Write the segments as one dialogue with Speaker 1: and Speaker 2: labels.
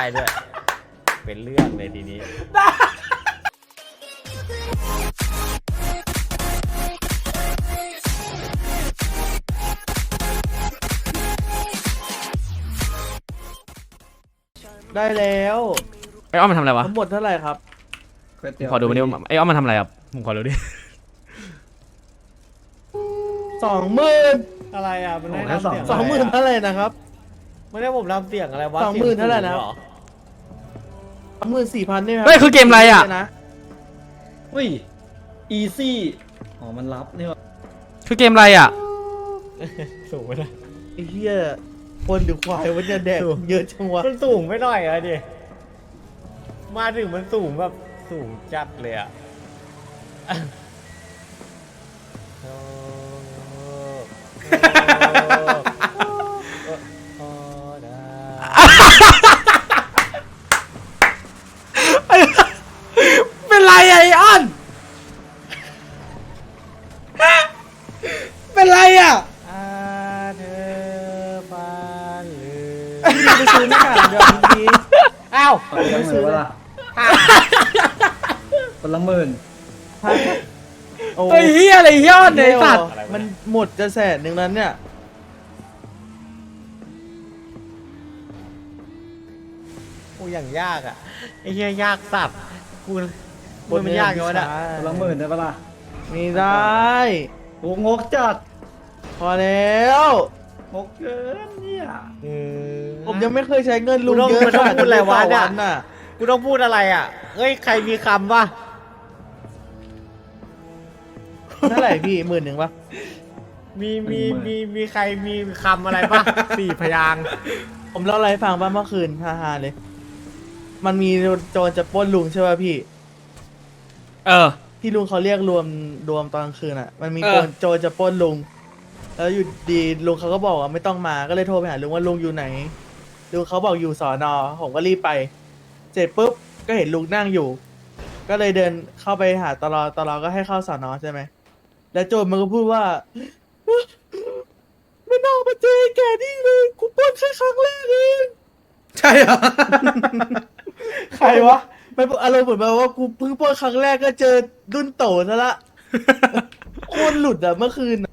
Speaker 1: ได้ด้วย เป็นเรื่องเลยทีนี้
Speaker 2: ได้แล้ว
Speaker 3: ไอ้อ้อมมันทำอะไรวะ
Speaker 2: ทั้งหมดเท่าไหร่ครับ
Speaker 3: ขอดูมันดิว่าไอ้อ้อมมันทำอะไรครับผมขอดูดิ
Speaker 2: สองหมื่น
Speaker 1: อะไรอะมันได้
Speaker 4: โอ้โห
Speaker 1: ทำเสียง
Speaker 2: สองหมื่นเท่าไหร่นะครับ
Speaker 1: ไม่ได้ผมทำเสียงอะไรวะ
Speaker 2: สองหมื่น
Speaker 1: สีย
Speaker 2: เท่าไหร่นะ
Speaker 1: สูงอ
Speaker 2: สองหมื่นสี่พันนี่ไหม
Speaker 3: เฮ้ยคือเกมอะไรอะ
Speaker 2: นะ
Speaker 4: อุ้ย อีซี่ อ๋อ มันรับนี่วะ
Speaker 3: คือเกมอะไรอะ
Speaker 1: สูงไปหน่อย
Speaker 2: ไอ้เหี้ยคนหรือควายมันจะแดก
Speaker 1: ถูก
Speaker 2: เยอะจังวะ
Speaker 1: มันสูงไปหน่อยอะดิ มาถึงมันสูงแบบสูงจัดเลยอะโอ้โหโอ้
Speaker 3: อะไร
Speaker 2: ย
Speaker 1: อ
Speaker 3: ดเนี่ยไอ้สัตว์
Speaker 2: มันหมดจะแสนหนึ่งนั้นเนี่ย
Speaker 1: โอ้อย่างยากอะไอ้เหี้ยยากสัตว์กูมันยากจังวะเนี่ย
Speaker 4: คนละหมื่นได้ปะล่ะ
Speaker 2: ไม่ได้
Speaker 4: โอ้งกจัด
Speaker 2: พอแล้ว
Speaker 4: งกเกินเนี่ย
Speaker 1: อืม
Speaker 2: ผมยังไม่เคยใช้เงินลุง
Speaker 1: กูต้อง
Speaker 2: เยอะ
Speaker 1: กูต้องพูดอะไรวะเนี่ย
Speaker 2: ต่อน่ะ
Speaker 1: กูต้องพูดอะไรอะเฮ้ยใครมีคำปะ
Speaker 2: เท่าไหร่พี่หมื่นหนึ่งปะ
Speaker 1: มีมีมีมีใครมีคำอะไรปะสี่พยางค์
Speaker 2: ผมเล่าอะไรให้ฟังบ้างเมื่อคืนฮ่าๆเลย มันมีโจรจะปล้นลุงใช่ป่ะพี่
Speaker 3: เออ
Speaker 2: ที่ลุงเขาเรียกรวมรวมตอนกลางคืนอะ มันมี
Speaker 3: เออ
Speaker 2: โจรโจรจะปล้นลุง แล้วอยู่ดีลุงเขาก็บอกว่าไม่ต้องมา ก็เลยโทรไปหาลุงว่าลุงอยู่ไหน ลุงเขาบอกอยู่สอนอ ผมก็รีบไป เสร็จปุ๊บก็เห็นลุงนั่งอยู่ ก็เลยเดินเข้าไปหาตลอตลอก็ให้เข้าสอนอใช่ไหม แล้วโจรมันก็พูดว่า ไม่น่ามาเจอไอ้แกนี่เลยกูปล้นแค่ครั้งแรกเอง
Speaker 3: ใช่เหรอ
Speaker 2: ใครวะ มันอารมณ์เหมือนแบบว่ากูเพิ่งปล้นครั้งแรกก็เจอดุนโตซะละ โคตรหลุดอะเมื่อคืนอะ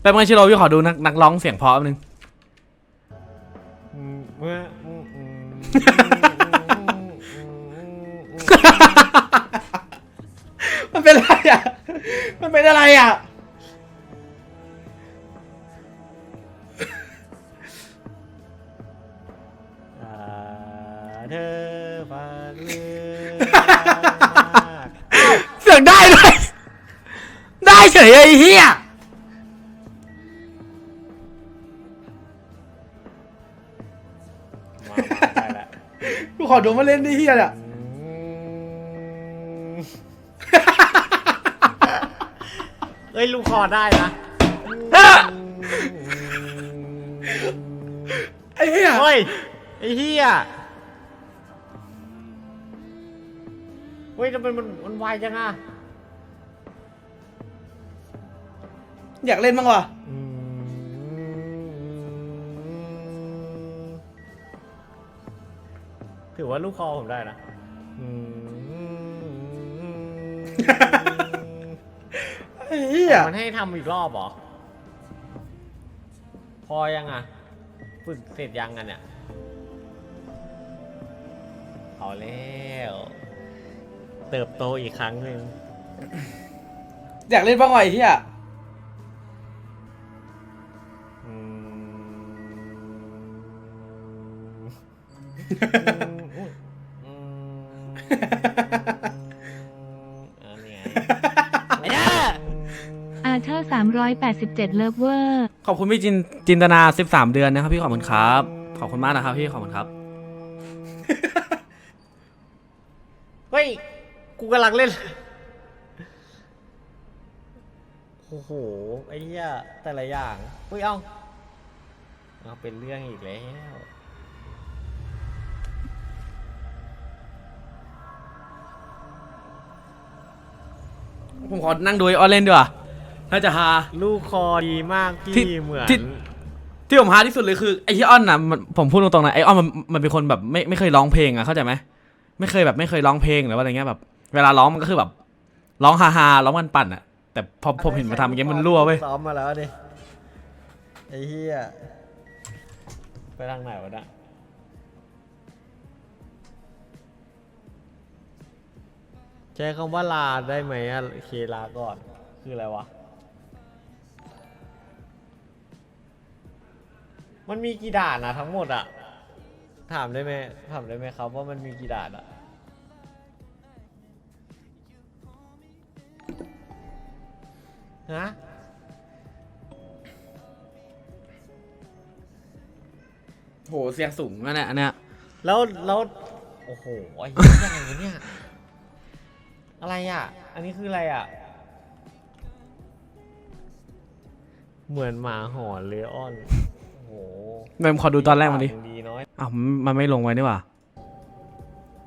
Speaker 3: แป๊บนึงชิโร่พี่ขอดูนักนักร้องเสียงเพราะแป๊บนึง
Speaker 1: อืมเมื่ออืมอืม
Speaker 3: มันเป็นอะไรอะ มันเป็นอะไรอะ
Speaker 1: อ่าเธอฝันเรื่องมาก
Speaker 3: เสียงได้ด้วยได้เฉยไอ้เหี้ย
Speaker 1: มามาได้ละ
Speaker 3: กูขอดูมาเล่นดิเหี้ยอะ
Speaker 1: อื เอ้ยลูกคอได้นะ
Speaker 3: ไอ้เหี้ย
Speaker 1: เฮ้ยไอ้เหี้ยเฮ้ยทำไมมันมันไวจังอะ
Speaker 2: อยากเล่นบ้างวะ
Speaker 1: ถือว่าลูกคอผมได้นะ
Speaker 2: ไอ้เหี้ ย
Speaker 1: มันให้ทำอีกรอบเหรอ พอยังอะฝึกเสร็จยังกันเนี่ยเอาแล้ว เติบโตอีกครั้งหนึ่ง
Speaker 3: อยากเล่นบ้างวะไอ้เหี้ย
Speaker 1: อืมอืมอั
Speaker 5: 187 เลิฟเวอร์
Speaker 3: ขอบคุณพี่จินจินตนา 13 เดือนนะครับพี่ขอบคุณครับ ขอบคุณมากนะครับพี่ขอบคุณครับ
Speaker 1: เฮ้ย กูกำลังเล่น โอ้โห ไอ้เนี่ยแต่ละอย่างเฮ้ย เอาเอาเป็นเรื่องอีกแล้ว
Speaker 3: ผมขอนั่งดูอออเลนดีกว่า น่าจะฮา
Speaker 1: ลูกคอดีมากพี่
Speaker 3: ที่
Speaker 1: เหมือน
Speaker 3: ที่ ที่ผมฮาที่สุดเลยคือไอ้ที่อ้อนน่ะมันผมพูดตรงๆนะไอ้อ้อนมันมันเป็นคนแบบไม่ไม่เคยร้องเพลงอะเข้าใจไหมไม่เคยแบบไม่เคยร้องเพลงหรือว่าอะไรเงี้ยแบบ เวลาร้องมันก็คือแบบร้องฮาฮาๆร้องมันปั่นอะแต่พอผมเห็นมาทำอย่างเงี้ยมันรั่วเว้ย
Speaker 1: ซ้อมมาแล้วดิไอ้เหี้ยไปทางไหนวะเนี่ยใช้คำว่าลาได้ไหมอะเคลาก่อน คืออะไรวะ มันมีกี่ด่านอะทั้งหมดอะถามได้ไหมถามได้ไหมครับว่ามันมีกี่ด่านอะฮะ
Speaker 3: โหเสียงสูงนะเนี่ยอันเนี้ย
Speaker 1: แล้วแล้วโอ้โหไอ้เหี้ยยังไงวะเนี่ยอะไรอะ อันนี้คืออะไรอะ เหมือนหมาหอนเลยอ้อนโอ้โห
Speaker 3: เมมขอดูตอนแรกมาดิ
Speaker 1: ปดีน้อย
Speaker 3: อ้าวมันมันไม่ลงไว้นี่หว่า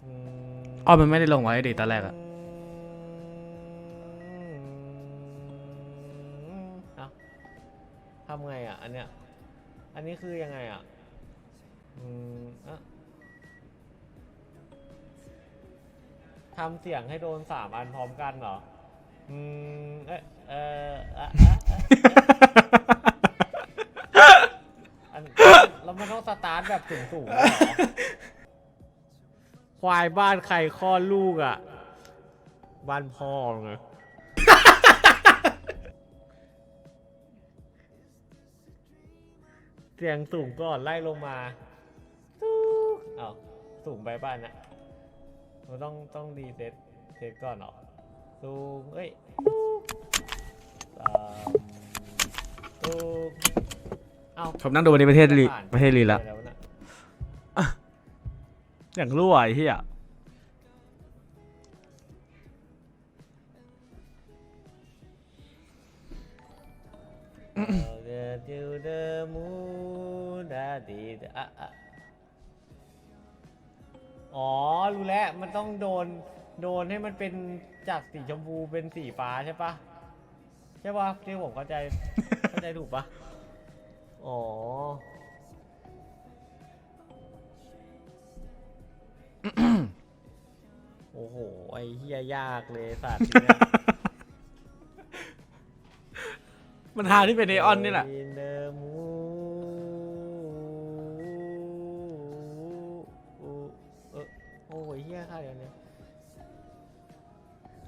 Speaker 1: อืม
Speaker 3: อ้อมันไม่ได้ลงไว้ดิตอนแรกอะ
Speaker 1: เอ้าทำไงอะ อันเนี้ย อันนี้คือยังไงอะ อืมอะทำเสียงให้โดนสามอันพร้อมกันเหรอ อืม เอะเอออะอะอะอัน แล้วมันต้องสตาร์ทแบบสูงๆเหรอควายบ้านใครคลอดลูกอะ บ้านพ่อไงเสียงสูงก่อนไล่ลงมาตุ๊กอ้าวสูงไปบ้านนะเราต้องต้องรีเซ็ตเซ็ตก่อนเหรอสูงเอ้ยตุ๊กสามตุ๊ก เอ้า
Speaker 3: ผมนั่งดูในประเทศลีประเทศลีละ
Speaker 1: อะไรวะน่ะ
Speaker 3: อย่างรั่วไอ้เหี้ย
Speaker 1: เออ Get to the moon ดาดีอะอะอ๋อ รู้แล้ว มันต้องโดน โดนให้มันเป็นจากสีชมพูเป็นสีฟ้าใช่ปะใช่ปะที่ผมเข้าใจ เข้าใจถูกปะ อ๋อ โอ้โห ไอ้เฮียยากเลยสัตว์เนี่ย
Speaker 3: มันฮาที่เป็นไอออนนี่แหละ
Speaker 1: In the moon เออโอ้ยเฮียค่ะเดี๋ยวนี้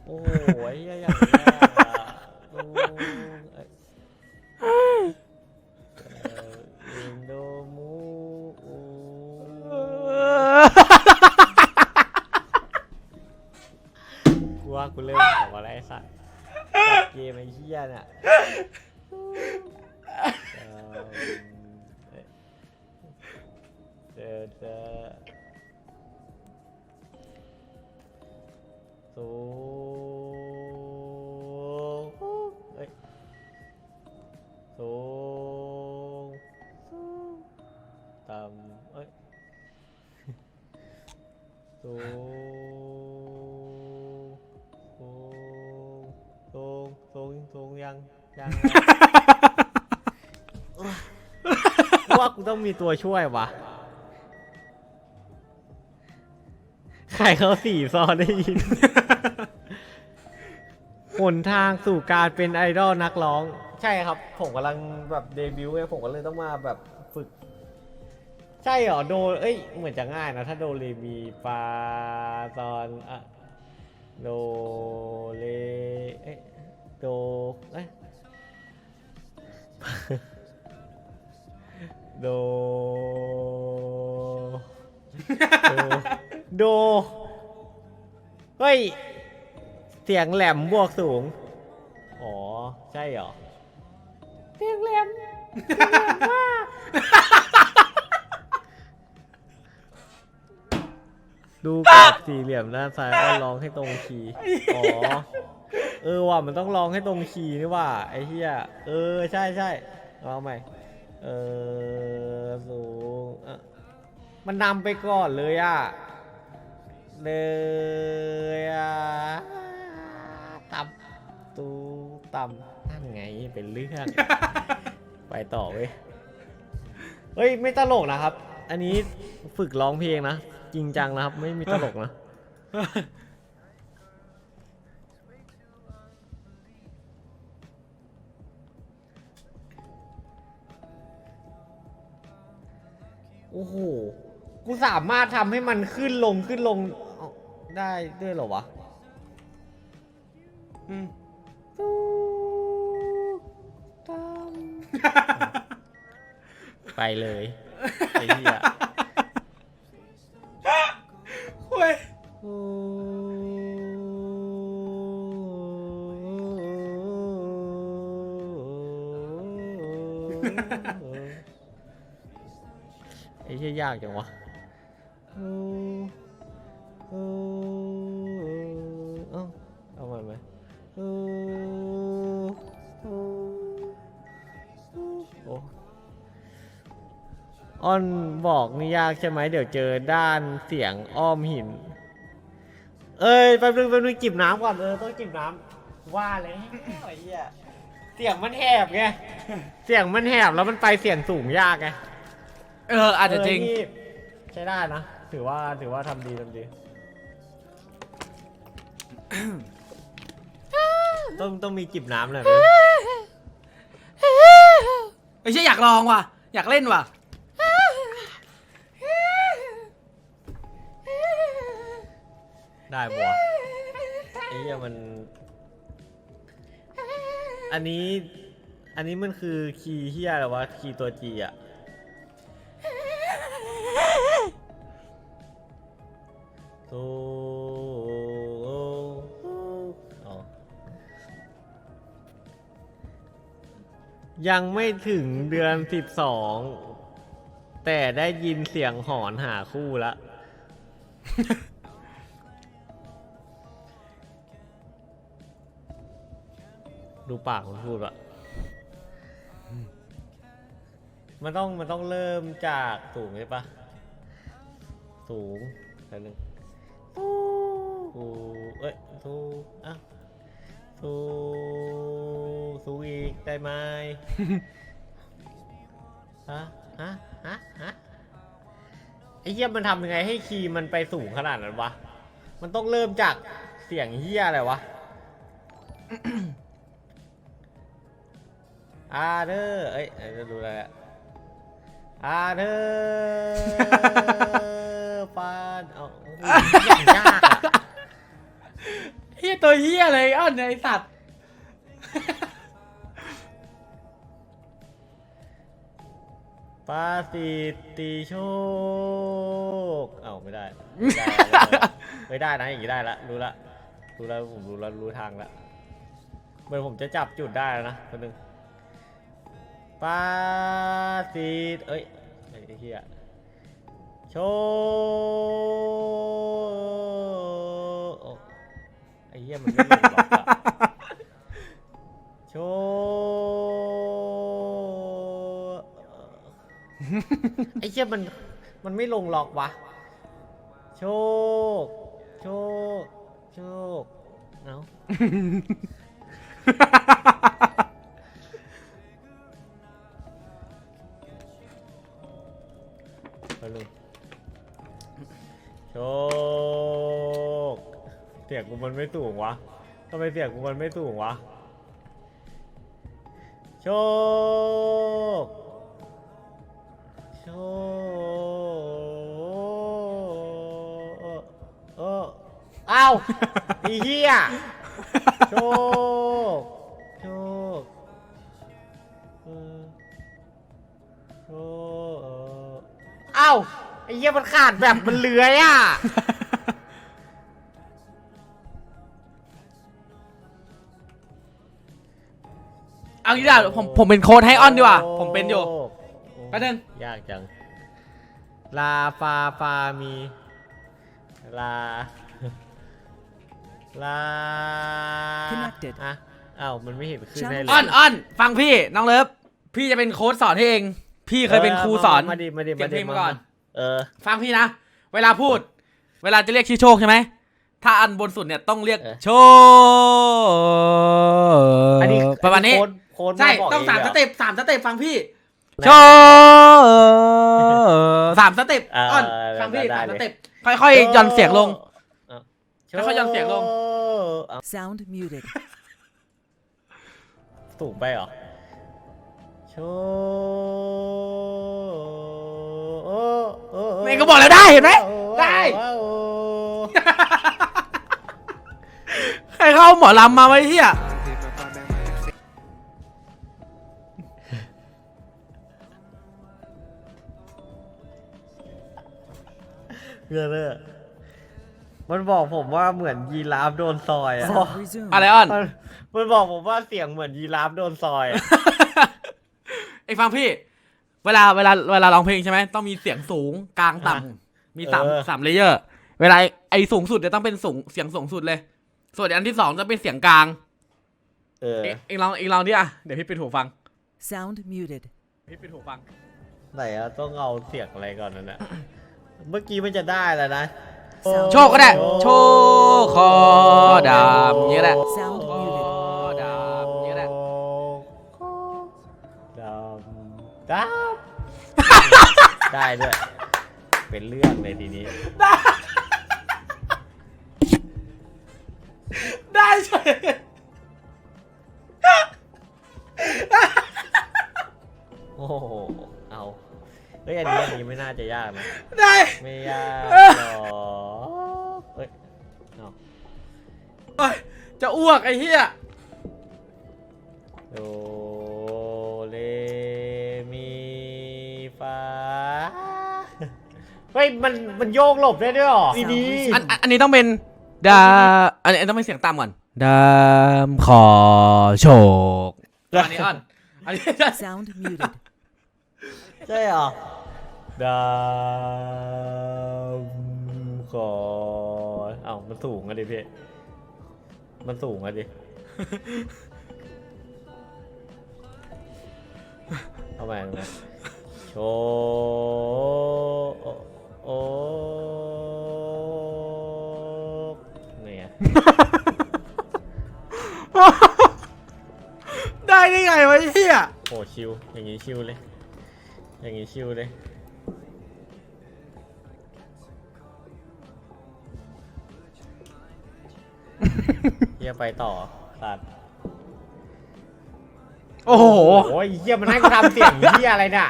Speaker 1: โอ้โหไอ้เฮียอย่างนี้อะโอ้เอ้ย เกมไอ้เฮียเนี่ย ว่ากูต้องมีตัวช่วยวะใครเขาสี่ซอนได้ยิน หนทางสู่การเป็นไอดอลนักร้อง ใช่ครับ ผมกำลังแบบเดบิวต์ไงผมก็เลยต้องมาแบบฝึก ใช่เหรอโดเอ้ยเหมือนจะง่ายนะ ถ้าโดเรมีฟาซอนอะโดเลเอ้ยโดเอ้ย โด โด โด เฮ้ย เสียงแหลมบวกสูง อ๋อ ใช่เหรอ เสียงแหลมดูกรอบสี่เหลี่ยมด้านซ้ายก็ลองให้ตรงคีย์อ๋อ เออว่ะมันต้องลองให้ตรงคีย์นี่ว่ะไอ้เหี้ย เออใช่ใช่เอาใหม่ เออสูงอะมันนำไปก่อนเลยอะเลยอะต่ำตูต่ำนั่นไงเป็นเรื่อง ไปต่อเว้ย เฮ้ย ไม่ตลกนะครับ อันนี้ฝึกร้องเพลงนะ จริงจังนะครับ ไม่มีตลกนะ โอ้โห กูสามารถทำให้มันขึ้นลงขึ้นลงเอาได้ด้วยเหรอวะ
Speaker 3: อืม
Speaker 1: ไปเลย ไอ้เหี้ยากจังวะเอ้าเอาใหม่ไหมโอ้อ้อนบอกนี่ยากใช่ไหมเดี๋ยวเจอด้านเสียงอ้อมหิน เอ้ยแป๊บนึงแป๊บนึงจิบน้ำก่อนเออต้องจิบน้ำว่าเลยเสียงมันแหบไงเสียงมันแหบแล้วมันไปเสียงสูงยากไง
Speaker 3: เอออาจจะจริง
Speaker 1: เออนี่ใช้ได้นะ ถือว่าถือว่าทำดีทำดี ต้องต้องมีจิบน้ำเลยไหม
Speaker 3: ไอ้เชี่ยอยากลองว่ะ อยากเล่นว่ะ
Speaker 1: ได้บัวไอ้เหี้ยมัน อันนี้ อันนี้มันคือคีย์เฮียอะไรวะ คีย์ตัวจีอะ โอ้อ๋อยังไม่ถึงเดือนสิบสอง แต่ได้ยินเสียงหอนหาคู่ละ ดูปากมันพูดอะมันต้องมันต้องเริ่มจากสูงใช่ปะสูงแล้วหนึ่ง สูเอ้ยสูอะสูสูงอีกได้ไหม ฮะ ฮะ ฮะ ฮะ ไอ้เหี้ยมันทำยังไงให้คีย์มันไปสูงขนาดนั้นวะ มันต้องเริ่มจากเสียงเหี้ยอะไรวะ อาเธอร์เอ้ยเอ้ยจะดูอะไรอะอาเธอร์ปานเอาโอ้โหอย่างยากอะ
Speaker 3: เฮียตัวเฮียเลยอ้อนไอสัตว์
Speaker 1: ปาสิติโชค เอาไม่ได้ไม่ได้ ไม่ได้นะอย่างนี้ได้ละรู้ละรู้แล้วผมรู้แล้วรู้ทางละเหมือนผมจะจับจุดได้แล้วนะคนหนึ่งปาสิตเอ้ยไอ้เหี้ยโชโอ้ไอ้ เหี้ยมันไม่ลงหรอกอะโชไอ้เหี้ยมันมันไม่ลงหรอกวะ โชค โชค โชค เอ้าไปเลยโชค เสียงกูมันไม่สูงวะทำไมเสียงกูมันไม่สูงวะ โชค โชคเออเอ้าอีเหี้ย โชค โชคเออโชคเออเอ้าไอ้เหี้ยมันขาดแบบมันเลื้อยอะ
Speaker 3: งี้ดีกว่าผมผมเป็นโค้ดให้อ้อนดีกว่า ผมเป็นอยู่ แป๊บนึง
Speaker 1: ยากจัง ลาฟาฟามี ลา ลา
Speaker 6: Connected
Speaker 1: อะอ้าวมันไม่เห็นขึ้นให้เลย
Speaker 3: อ้อนอ้อนฟังพี่น้องเลิฟพี่จะเป็นโค้ดสอนให้เอง พี่เคยเป็นครูสอน
Speaker 1: มาดิมาดิ
Speaker 3: เก็
Speaker 1: มา
Speaker 3: บเพ
Speaker 1: ดิ
Speaker 3: ลงมาก่อน
Speaker 1: เออ
Speaker 3: ฟังพี่นะ เวลาพูด เวลาจะเรียกชื่อโชคใช่ไหม ถ้าอันบนสุดเนี่ยต้องเรียก
Speaker 1: เออ
Speaker 3: โชค
Speaker 1: อันนี้
Speaker 3: ประมาณนี้
Speaker 1: โค้ด โค้ด
Speaker 3: ใช่
Speaker 1: บอก
Speaker 3: ต้อง
Speaker 1: เสา
Speaker 3: ม
Speaker 1: หร
Speaker 3: สเต็ปสามสเต็ปฟังพี่โชว์สามสเต็ป
Speaker 1: เออ
Speaker 3: อ้อนฟังพี่
Speaker 1: ได้
Speaker 3: สามส
Speaker 1: เลย
Speaker 3: เต็ปค่อยๆหย่อนเสียงลง
Speaker 1: เอา
Speaker 3: แล้วเขายันเสียงลง
Speaker 1: เอา
Speaker 6: Sound muted.
Speaker 1: สูงไปเหรอโชว์โอ้โอ้
Speaker 3: นี่ก็บอกแล้วได้เห็นไหมได้
Speaker 1: ว้าว
Speaker 3: ใครเข้าหมอลำมาไว้เฮีย
Speaker 1: เพื่อนเลยมันบอกผมว่าเหมือนยีราฟโดนซอยอะ
Speaker 6: Sound resumed.
Speaker 3: อะไรอ้อน
Speaker 1: มันมันบอกผมว่าเสียงเหมือนยีราฟโดนซอยอะ
Speaker 3: ไอ้ฟังพี่ เวลาเวลาเวลาร้องเพลงใช่ไหมต้องมีเสียงสูงกลางต่ำมีสามสามเลเยอร์ เวลาไอ้ไอ้สูงสุดจะต้องเป็นสูงเสียงสูงสุดเลย ส่วนอันที่สองจะเป็นเสียงกลาง
Speaker 1: เออ
Speaker 3: เอ็งเองลองเองลองดิอะเดี๋ยวพี่ปิดหูฟัง
Speaker 6: Sound muted.
Speaker 3: พี่ปิดหูฟัง
Speaker 1: ไหนอะต้องเอาเสียงอะไรก่อนนั่นแหละ เมื่อกี้มันจะได้แล้วนะ
Speaker 3: โชคก็ได้ โชคคอดำอย่างเงี้ยแหละ
Speaker 6: Sound
Speaker 3: คอ
Speaker 6: muted.
Speaker 3: ดำอย่างเงี้ยแหละ
Speaker 1: ดำดำ ได้ด้วย เป็นเรื่องเลยทีนี้
Speaker 3: ได้เฉย
Speaker 1: โอ้โห เอาเฮ้ยอันนี้อันนี้ไม่น่าจะยากนะ
Speaker 3: ได้
Speaker 1: ไม่ยากหรอกเฮ้ยเอา
Speaker 3: เอ้ยจะอ้วกไอ้เหี้ย
Speaker 1: โดเรมีฟาเฮ้ยมันมันโยกหลบได้ด้วยเหรอดีดี
Speaker 3: อันอันอันนี้ต้องเป็นดาอันนี้ต้องเป็นเสียงต่ำก่อนดามขอโชคอันนี้อ่อนอันนี้
Speaker 6: Sound muted.
Speaker 1: ใช่เหรอ ดาวขอเอ้ามันสูงอะดิพี่มันสูงอะดิ เอาใหม่เอาใหม่โชว์โอเนี่ย
Speaker 3: ได้ได้ไงวะไอ้เหี้ย
Speaker 1: โอ้ชิวอย่างงี้ชิวเลย อย่างงี้ชิวเลย เฮียไปต่อสัตว์
Speaker 3: โอ้โห
Speaker 1: โอ้ยเฮียมันให้กูทำเสียงเฮียอะไรเนี่ย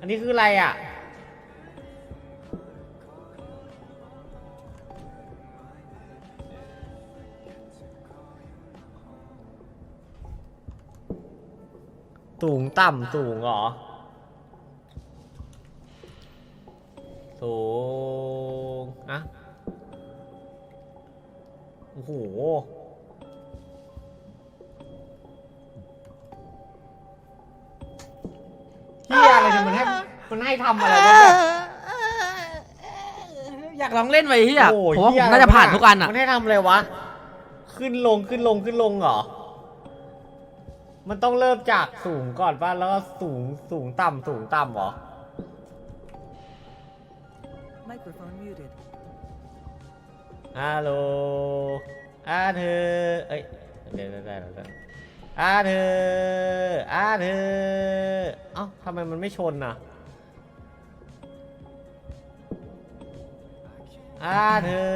Speaker 1: อันนี้คืออะไรอะ สูงต่ำสูงเหรอ สูงอะโอ้โห เฮียอะไรเนี่ยมันให้มันให้ทำอะไรวะเนี่ย
Speaker 3: อยากลองเล่นไว้ไอ้เหี้ย
Speaker 1: โอ้
Speaker 3: ผมว่าผ
Speaker 1: เหี้ย
Speaker 3: มน่าจะผ่านทุกอันอะ
Speaker 1: มันให้ทำอะไรวะ ขึ้นลงขึ้นลงขึ้นลงเหรอ มันต้องเริ่มจากสูงก่อนป่ะแล้วก็สูงสูงต่ำสูงต่ำเหรอ
Speaker 6: Microphone muted.
Speaker 1: ฮัลโหลอาเธอเอ้ยเดี๋ยวได้ได้แล้วได้อาเธออาเธอเอ้าทำไมมันไม่ชนน่ะอาเธอ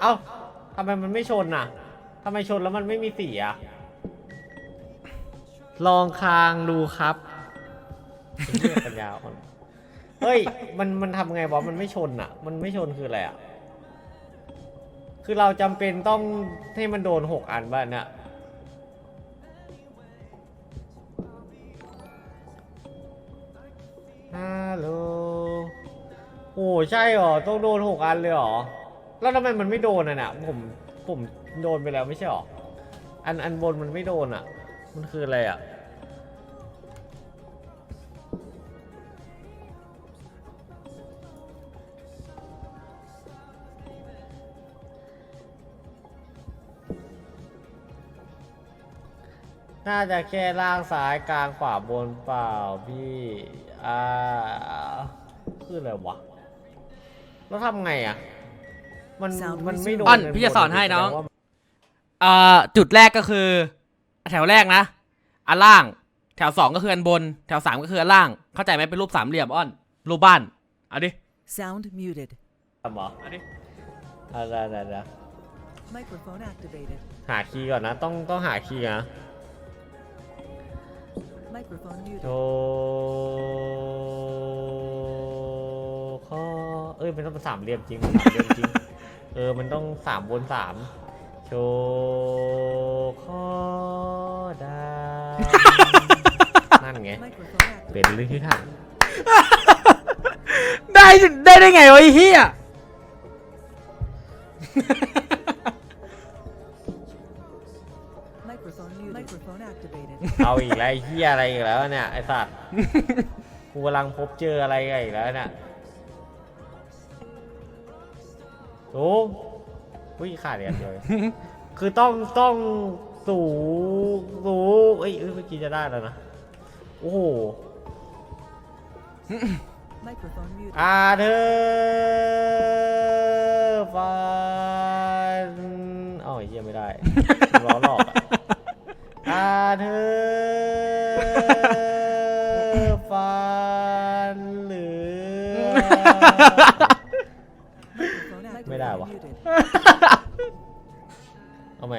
Speaker 1: เอ้าทำไมมันไม่ชนน่ะทำไมชนแล้วมันไม่มีเสียอะลองคางดูครับยปัญญาอ่อน เฮ้ย มันมันทำไงวะมันไม่ชนอะ มันไม่ชนคืออะไรอะ คือเราจำเป็นต้องให้มันโดนหกอันบ้านเนี่ยฮัลโหลโอ้ใช่เหรอ ต้องโดนหกอันเลยเหรอ แล้วทำไมมันไม่โดนอะเนี่ยผมผมโดนไปแล้วไม่ใช่หรอ อันอันบนมันไม่โดนอะ มันคืออะไรอะ น่าจะแค่ล่างซ้ายกลางขวาบนเปล่าพี่ อ่า คืออะไรวะ แล้วทำไงอะ มัน
Speaker 6: Sound
Speaker 1: มันไม่โดน
Speaker 3: อ่อน
Speaker 1: กั
Speaker 3: พี่จะสอนให้น้อง
Speaker 1: แสดว่า
Speaker 3: เอ่อจุดแรกก็คือ แถวแรกนะอันล่าง แถวสองก็คืออันบน แถวสามก็คืออันล่าง เข้าใจไหมเป็นรูปสามเหลี่ยมอ้อน รูปบ้านเอาดิ
Speaker 6: Sound muted.
Speaker 1: ทำเหรอ
Speaker 3: เอาดิ
Speaker 1: อะได้ได้ได้
Speaker 6: Microphone activated.
Speaker 1: หาคีย์ก่อนนะ ต้องต้องหาคีย์นะ
Speaker 6: Microphone
Speaker 1: โช
Speaker 6: muted.
Speaker 1: ว์ข้อเอ้ย มันต้องเป็นสามเหลี่ยมจริงมันสามเหลี่ยมจริง เออ มันต้องสามบนสามโชว์ข้อดา นั่นไง
Speaker 6: Microphone
Speaker 1: เป็น
Speaker 6: activated.
Speaker 1: เรื่องที่ถัง
Speaker 3: ได้ได้ได้ไงวะไอ้เหี้ย
Speaker 1: เอาอีกแล้วไอ้เฮียอะไรอีกแล้วเนี่ยไอ้สัตว์กูกำลังพบเจออะไรกันอีกแล้วเนี่ยสูงอุ้ยขาดเดียวเดียวเองคือต้องต้องสูงสูงเอ้ยเอ้ยเมื่อกี้จะได้แล้วนะ โอ้โห
Speaker 6: Microphone muted.
Speaker 1: อาเธอฟันอ๋อไอ้เหี้ยไม่ได้ ร้องหลอกอะ ไม่ได้วะ
Speaker 6: Muted.
Speaker 1: เอาไหม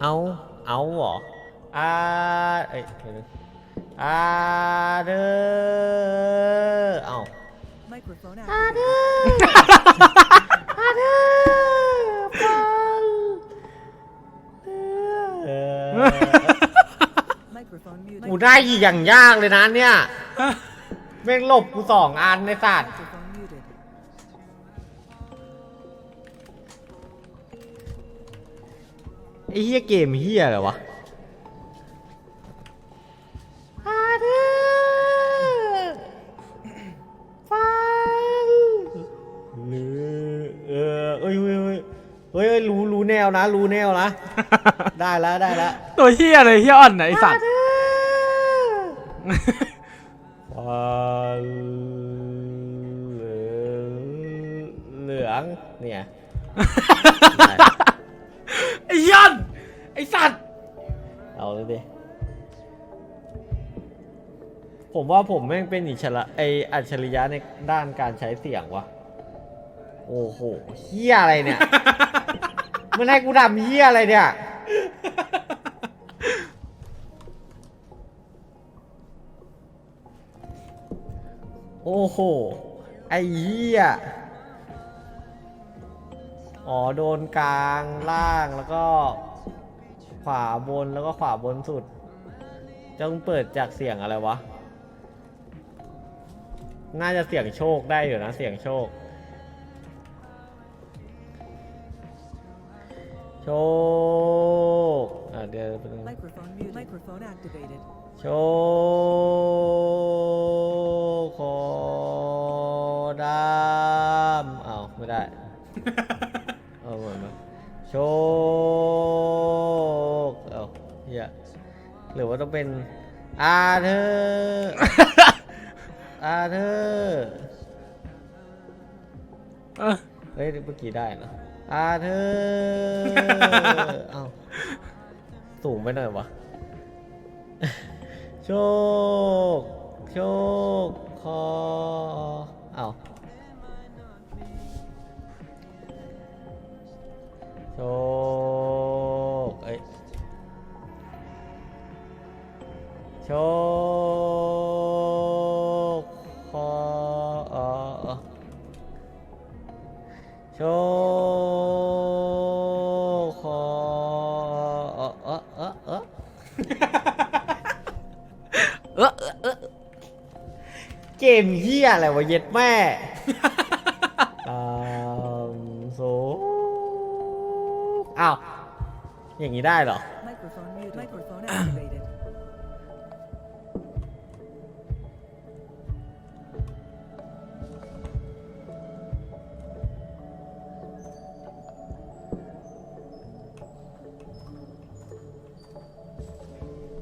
Speaker 1: เอาเอาเหรออาเอ้ยเดี๋ยวนึงอาเธอเอา
Speaker 6: Microphone
Speaker 1: อา
Speaker 6: activated.
Speaker 1: เธออาเธอฟันเหลือ
Speaker 6: Microphone
Speaker 1: กู
Speaker 6: muted.
Speaker 1: ได้อีกอย่างยากเลยนะเนี่ยแม่งหลบกูสองอันในสัตว์
Speaker 6: Microphone muted.
Speaker 1: ไอ้เฮียเกมเฮียอะไรวะอาเธอฟันเหลือเออเอ้ยเฮ้ยเฮ้ยเฮ้ยเฮ้ยรู้รู้แนวนะรู้แนวนะ ได้แล้วได้แล้ว
Speaker 3: ตัวเหี้ยเลยเหี้ยอ้อนน่ะไอสัตว์
Speaker 1: ฟั
Speaker 3: ว่า
Speaker 1: ผมแม่งเป็นอิจฉระไออัจฉริยะในด้านการใช้เสียงวะโอ้โหเฮียอะไรเนี่ย มันให้กูดำเฮียอะไรเนี่ย โอ้โห ไอ้เหี้ยอ๋อโดนกลางล่างแล้วก็ ขวาบนแล้วก็ขวาบนสุด จะต้องเปิดจากเสียงอะไรวะ น่าจะเสียงโชคได้อยู่นะเสียงโชค โชคอะเดี๋ยวแป๊บนึง
Speaker 6: Microphone muted. Microphone activated.
Speaker 1: โชคขอดามอ้าวไม่ได้เออเหมือนมั้ยโชคเอ้าเฮียหรือว่าต้องเป็นอาเธอ อาเธอ
Speaker 3: เออ
Speaker 1: เฮ้ยเมื่อกี้ได้นะอาเธอเอ้าสูงไปหน่อยวะโชค โชค คอ เอ้าโชค เอ้ย โชค เกมเฮียอะไรวะเย็ดแม่ตามโซอ้าว อย่างนี้ได้เหรอ
Speaker 6: Microphone muted. Microphone activated.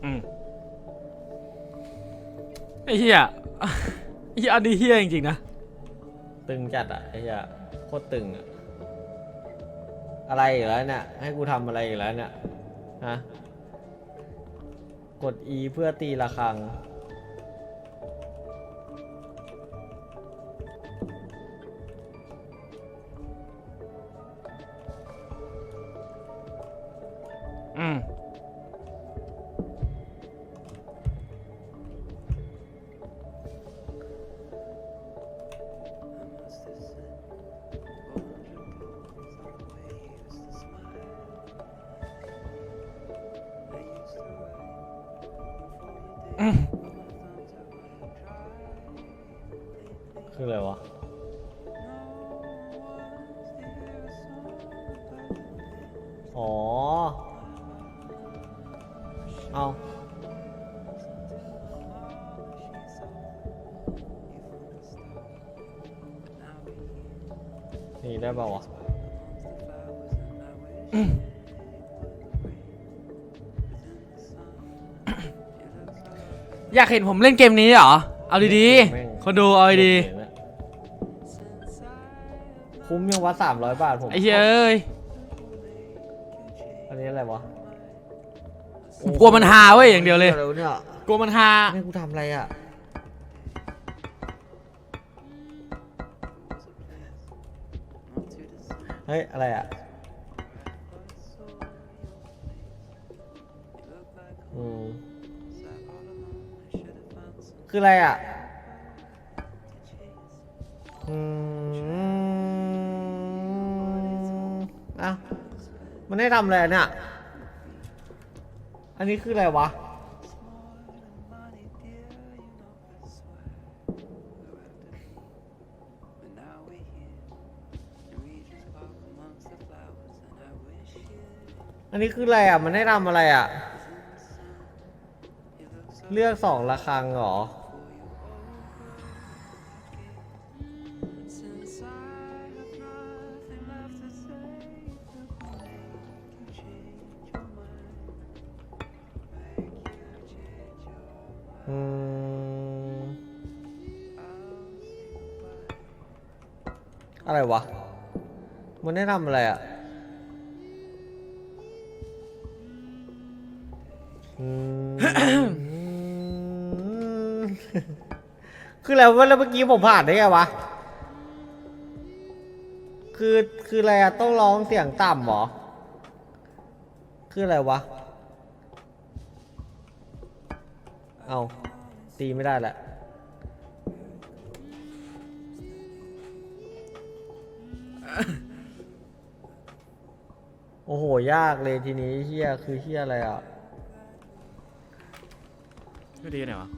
Speaker 3: อืมไอ้เหี้ย อีอันนี้เฮี้ยจริงๆนะ
Speaker 1: ตึงจัดอะไอ้เหี้ยโคตรตึงอะอะไรอีกแล้วเนี่ย ให้กูทำอะไรอีกแล้วเนี่ยฮะกด E เพื่อตีระฆัง คืออะไรวะ อ๋อ เอานี่ได้เปล่าวะ
Speaker 3: อยากเห็นผมเล่นเกมนี้เหรอ เอาดี
Speaker 1: แม่ง
Speaker 3: ๆคนดูเอาดี
Speaker 1: คุ้มยังวะสามร้อยบาทผม
Speaker 3: ๆไอ้เหี้ยเอ้ย
Speaker 1: อันนี้อะไรวะ
Speaker 3: ผมกลัวมันฮาเว้ยอย่างเดียวเลย
Speaker 1: อะไรวะเนี่ย
Speaker 3: กลัวมันฮา
Speaker 1: นี่กูทำอะไรอะเฮ้ยอะไรอะอืมคืออะไรอะ มันให้ทำอะไรเนี่ย อันนี้คืออะไรวะ อันนี้คืออะไรอะ มันให้ทำอะไรอะ เลือกสองระฆังเหรอ อะไรวะ มันได้ทำอะไรอะอืมคืออะไรวะแล้วเมื่อกี้ผมผ่านได้ไงวะ คือคืออะไรอะต้องร้องเสียงต่ำหรอ คืออะไรวะ เอาตีไม่ได้แหละ ยากเลยทีนี้เฮียคือเฮียอะไรอะ
Speaker 3: ไม่ดีไหนวะ